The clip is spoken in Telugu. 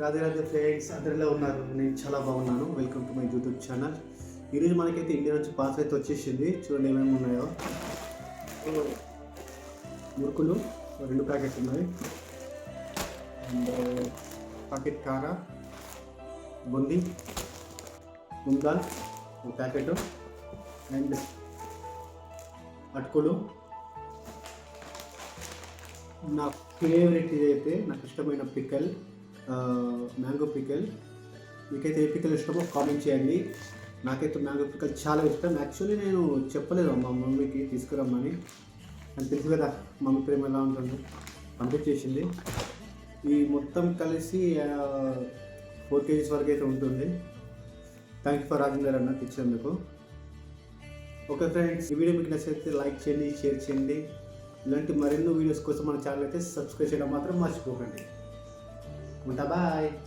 రాధే రాధే ఫ్రెండ్స్ అందరిలో ఉన్నారు. నేను చాలా బాగున్నాను. Welcome to my YouTube channel ఈరోజు మనకైతే ఇండియా నుంచి పాస్ అయితే వచ్చేసింది. చూడండి ఏమేమి ఉన్నాయో. మురుకులు రెండు ప్యాకెట్స్ ఉన్నాయి. అండ్ ప్యాకెట్ కార బుంది ముందాల్ ఒక ప్యాకెట్. అండ్ అటుకులు. నా ఫేవరెట్ ఇదైతే నాకు ఇష్టమైన పికల్ మ్యాంగో పికల్. మీకైతే ఏ పికల్ ఇష్టమో కామెంట్ చేయండి. నాకైతే మ్యాంగో పికల్ చాలా ఇష్టం. యాక్చువల్లీ నేను చెప్పలేదు మా మమ్మీకి తీసుకురమ్మని. అని తెలుసు కదా మమ్మీ ప్రేమ ఎలా ఉంటుందో. పంపించేసింది ఈ మొత్తం కలిసి ఫోర్ కేజీస్ వరకు అయితే ఉంటుంది. థ్యాంక్ యూ ఫర్ రాజేందర్ అన్న ఇచ్చినందుకు. ఓకే ఫ్రెండ్స్ ఈ వీడియో మీకు నచ్చితే లైక్ చేయండి షేర్ చేయండి. ఇలాంటి మరెన్నో వీడియోస్ కోసం మన ఛానల్ అయితే సబ్స్క్రైబ్ చేయడం మాత్రం మర్చిపోకండి. Punta, bye!